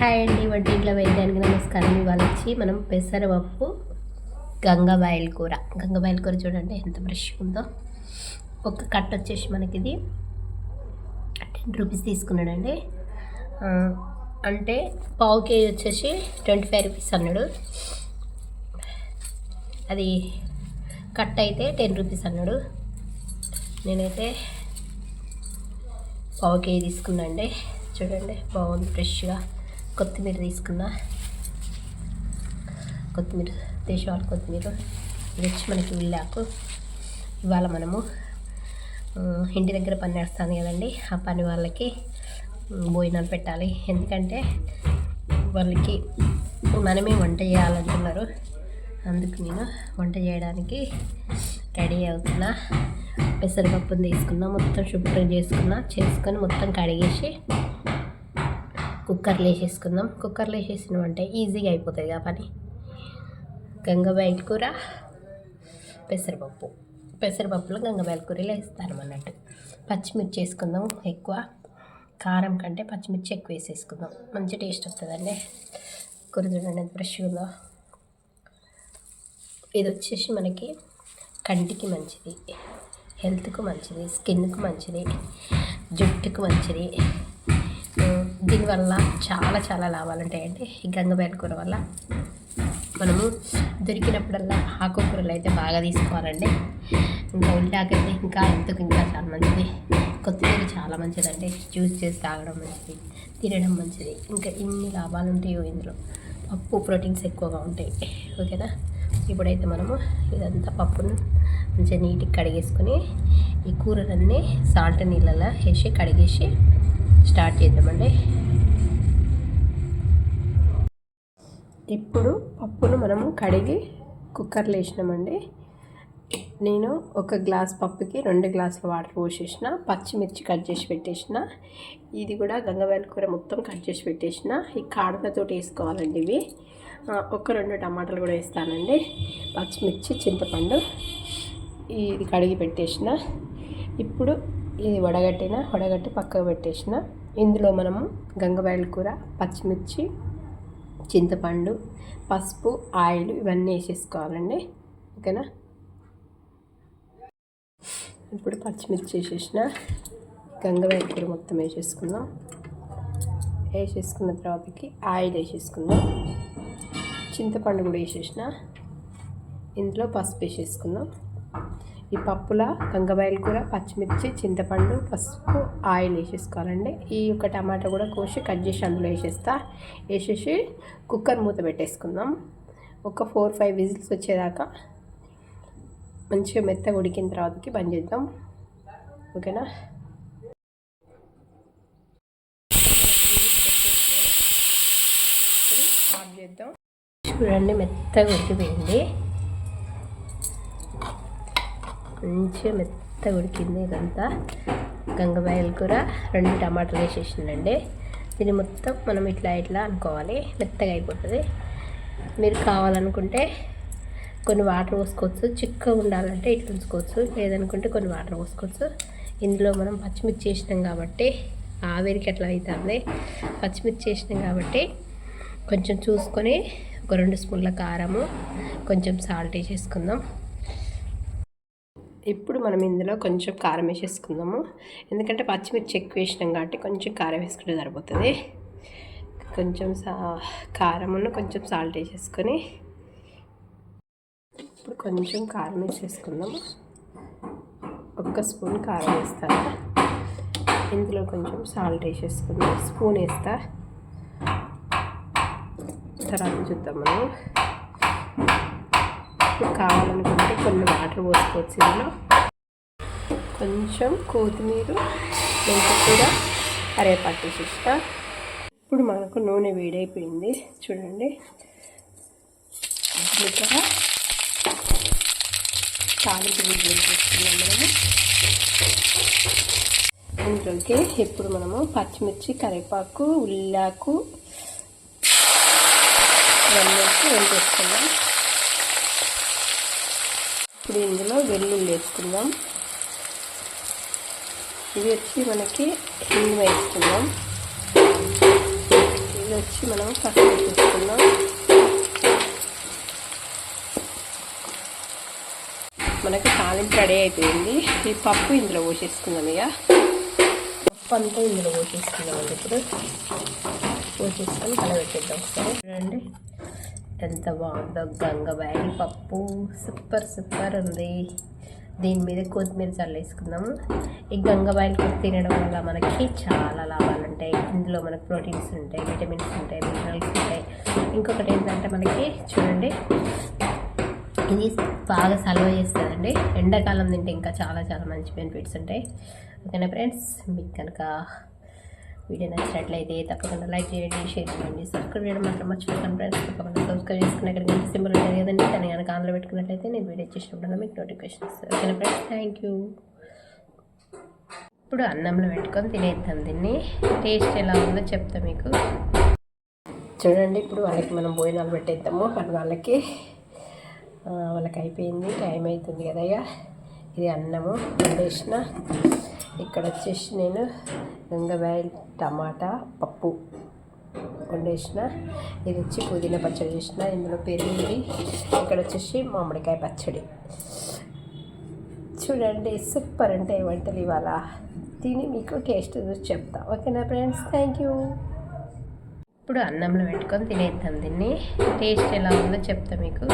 Hi అండి వంటింట్లో వెళ్ళడానికి నమస్కారం. ఇవాళ వచ్చి మనం పెసరపప్పు గంగబాయిల కూర. గంగబాయిల కూర చూడండి ఎంత ఫ్రెష్గా ఉందో. ఒక కట్ వచ్చేసి మనకి ఇది టెన్ రూపీస్ తీసుకున్నాడండి. అంటే పావు కేజీ వచ్చేసి ట్వంటీ ఫైవ్ రూపీస్ అన్నాడు. అది కట్ అయితే టెన్ రూపీస్ అన్నాడు. నేనైతే పావు కేజీ తీసుకున్నాండి చూడండి బాగుంది ఫ్రెష్గా కొత్తిమీర తీసుకున్నా. కొత్తిమీర దేశవాళ కొత్తిమీర. ఇది వచ్చి మనకి ఉల్లాకు. ఇవాళ మనము ఇంటి దగ్గర పని వేస్తాను కదండి. ఆ పని వాళ్ళకి భోజనాలు పెట్టాలి. ఎందుకంటే వాళ్ళకి మనమే వంట చేయాలంటున్నారు అందుకు నేను వంట చేయడానికి రెడీ అవుతున్నా. పెసరపప్పుని తీసుకున్నా మొత్తం శుభ్రం చేసుకున్నా చేసుకొని మొత్తం కడిగేసి కుక్కర్లో వేసేసుకుందాం. కుక్కర్లో వేసేసినాం అంటే ఈజీగా అయిపోతుంది ఆ పని. గంగబాయిల కూర పెసరపప్పు. పెసరపప్పులో గంగబాయిల కూరలో వేస్తాను అన్నట్టు. పచ్చిమిర్చి వేసుకుందాం ఎక్కువ. కారం కంటే పచ్చిమిర్చి ఎక్కువ వేసేసుకుందాం. మంచి టేస్ట్ వస్తుందండి. కూర చూడండి ఫ్రెష్గా ఉందో. ఇది వచ్చేసి మనకి కంటికి మంచిది. హెల్త్కు మంచిది. స్కిన్కు మంచిది. జుట్టుకు మంచిది. దీనివల్ల చాలా చాలా లాభాలు ఉంటాయండి. ఈ గంగబేల కూర వల్ల మనము దొరికినప్పుడల్లా ఆకుకూరలు అయితే బాగా తీసుకోవాలండి. ఇంకా ఉల్లాకైతే ఇంకా ఎంతకు ఇంకా చాలా మంచిది. కొత్తిమీర చాలా మంచిదండి. జ్యూస్ చేసి తాగడం మంచిది తినడం మంచిది. ఇంకా ఇన్ని లాభాలు ఉంటాయో ఇందులో. పప్పు ప్రోటీన్స్ ఎక్కువగా ఉంటాయి. ఓకేనా? ఇప్పుడైతే మనము ఇదంతా పప్పును మంచిగా నీట్గా కడిగేసుకొని ఈ కూరలన్నీ సాల్ట్ నీళ్ళలో వేసి కడిగేసి స్టార్ట్ చేద్దామండి. ఇప్పుడు పప్పును మనము కడిగి కుక్కర్లో వేసినామండి. నేను ఒక గ్లాస్ పప్పుకి రెండు గ్లాసుల వాటర్ పోసేసిన పచ్చిమిర్చి కట్ చేసి పెట్టేసిన ఇది కూడా గంగవేల కూర మొత్తం కట్ చేసి పెట్టేసిన. ఈ కాడలతో వేసుకోవాలండి ఇవి. ఒక రెండు టమాటాలు కూడా వేస్తానండి. పచ్చిమిర్చి చింతపండు ఇది కడిగి పెట్టేసిన. ఇప్పుడు ఇది వడగట్టిన వడగట్టి పక్కకు పెట్టేసిన. ఇందులో మనము గంగబాయిల కూర పచ్చిమిర్చి చింతపండు పసుపు ఆయిల్ ఇవన్నీ వేసేసుకోవాలండి. ఓకేనా? ఇప్పుడు పచ్చిమిర్చి వేసేసిన గంగవాయ కూర మొత్తం వేసేసుకుందాం. వేసేసుకున్న తర్వాతకి ఆయిల్ వేసేసుకుందాం. చింతపండు కూడా వేసేసిన. ఇందులో పసుపు వేసేసుకుందాం. ఈ పప్పుల గంగబాయల కూర పచ్చిమిర్చి చింతపండు పసుపు ఆయిల్ వేసేసుకోవాలండి. ఈ యొక్క టమాటా కూడా కోసి కట్ చేసి అందులో వేసేస్తా. వేసేసి కుక్కర్ మూత పెట్టేసుకుందాం. ఒక ఫోర్ ఫైవ్ విజిల్స్ వచ్చేదాకా మంచిగా మెత్తగా ఉడికిన తర్వాతకి బంద్ చేద్దాం. ఓకేనా? ఆఫ్ చేద్దాం. చూడండి మెత్తగా ఉడికిపోయింది. మంచిగా మెత్తగా ఉడికింది ఇదంతా. గంగబాయల కూర రెండు టమాటాలు వేసేసిందండి దీన్ని మొత్తం మనం ఇట్లా ఇట్లా అనుకోవాలి. మెత్తగా అయిపోతుంది. మీరు కావాలనుకుంటే కొన్ని వాటర్ పోసుకోవచ్చు. చిక్కగా ఉండాలంటే ఇట్లా ఉంచుకోవచ్చు. లేదనుకుంటే కొన్ని వాటర్ పోసుకోవచ్చు. ఇందులో మనం పచ్చిమిర్చి చేసినాం కాబట్టి ఆవిరికి ఎట్లా అవుతుంది. పచ్చిమిర్చి చేసినాం కాబట్టి కొంచెం చూసుకొని ఒక రెండు స్పూన్ల కారము కొంచెం సాల్ట్ వేసేసుకుందాం. ఇప్పుడు మనం ఇందులో కొంచెం కారం వేసేసుకుందాము. ఎందుకంటే పచ్చిమిర్చి ఎక్కువ వేసినాం కాబట్టి కొంచెం కారం వేసుకుంటే సరిపోతుంది. కొంచెం సా కారమును కొంచెం సాల్ట్ వేసేసుకొని ఇప్పుడు కొంచెం కారం వేసేసుకుందాము. ఒక్క స్పూన్ కారం వేస్తాను ఇందులో కొంచెం సాల్ట్ వేసేసుకుందాం. స్పూన్ వేస్తా. తర్వాత చూద్దాం మనం. ఇప్పుడు కావాలనుకుంటే కొన్ని వాటర్ పోసుకోవచ్చు ఇందులో. కొంచెం కొత్తిమీర మెంతి అరేపట్టు కరివేపాకు ఇప్పుడు మనకు నూనె వేడైపోయింది. చూడండి. జీలకర్ర తాలింపు వేసుకున్నాం మనము ఇందులోకి ఇప్పుడు మనము పచ్చిమిర్చి కరివేపాకు ఉల్లాకు ఇవన్నీ వేసి ఇప్పుడు ఇందులో వెల్లుల్లి వేసుకుందాం. ఇది వచ్చి మనకి హింగ్ వేసుకుందాం. ఇది వచ్చి మనం పసుపు వేసేసుకుందాం మనకి తాలింపు రెడీ అయిపోయింది. ఈ పప్పు ఇందులో పోసేసుకుందాం ఇక. పప్పు అంతా ఇందులో పోసేసుకుందాం ఇప్పుడు. పోసేసుకొని కలబెట్టేద్దాం ఒకసారి. చూడండి ఎంత బాగుందో గంగవారి పప్పు. సూపర్ సూపర్ ఉంది. దీని మీద కొత్తిమీర చల్లేసుకుందాము ఈ గంగబాయిలు తినడం వల్ల మనకి చాలా లాభాలు ఉంటాయి. ఇందులో మనకు ప్రోటీన్స్ ఉంటాయి విటమిన్స్ ఉంటాయి మినరల్స్ ఉంటాయి. ఇంకొకటి ఏంటంటే మనకి చూడండి ఇది బాగా సలవ చేస్తుందండి. ఎండాకాలం తింటే ఇంకా చాలా చాలా మంచి బెనిఫిట్స్ ఉంటాయి. ఓకేనా ఫ్రెండ్స్? మీకు కనుక వీడియో నచ్చినట్లయితే తప్పకుండా లైక్ చేయండి షేర్ చేయండి సబ్స్క్రైబ్ చేయడం మాత్రం మర్చిపోతాను ఫ్రెండ్స్ తప్పకుండా సబ్స్క్రైబ్ చేసుకుని ఇక్కడ గంట సింబల్ ఉంటుంది కదండి దాన్ని కనుక ఆన్లో పెట్టుకున్నట్లయితే నేను వీడియో చేసినప్పుడు మీకు నోటిఫికేషన్ ఇస్తాను ఓకేనా ఫ్రెండ్స్ థ్యాంక్ యూ ఇప్పుడు అన్నంలో పెట్టుకొని తినేద్దాం దీన్ని. టేస్ట్ ఎలా ఉందో చెప్తా మీకు. చూడండి ఇప్పుడు వాళ్ళకి మనం భోజనాలు పెట్టేద్దాము అది వాళ్ళకి. వాళ్ళకి అయిపోయింది టైం అవుతుంది కదయ్యా. ఇది అన్నము వండేసిన. ఇక్కడ వచ్చేసి నేను గంగవాయిల్ టమాటా పప్పు వండేసిన. ఇది వచ్చి పుదీనా పచ్చడి చేసిన. ఇందులో పెరిగింది ఇక్కడ వచ్చేసి మామిడికాయ పచ్చడి. చూడండి సూపర్ ఉంటాయి వంటలు ఇవాళ. తిని మీకు టేస్ట్ చూసి చెప్తా. ఓకేనా ఫ్రెండ్స్? Thank you. ఇప్పుడు అన్నంలో పెట్టుకొని తినేద్దాం దీన్ని. టేస్ట్ ఎలా ఉందో చెప్తా మీకు.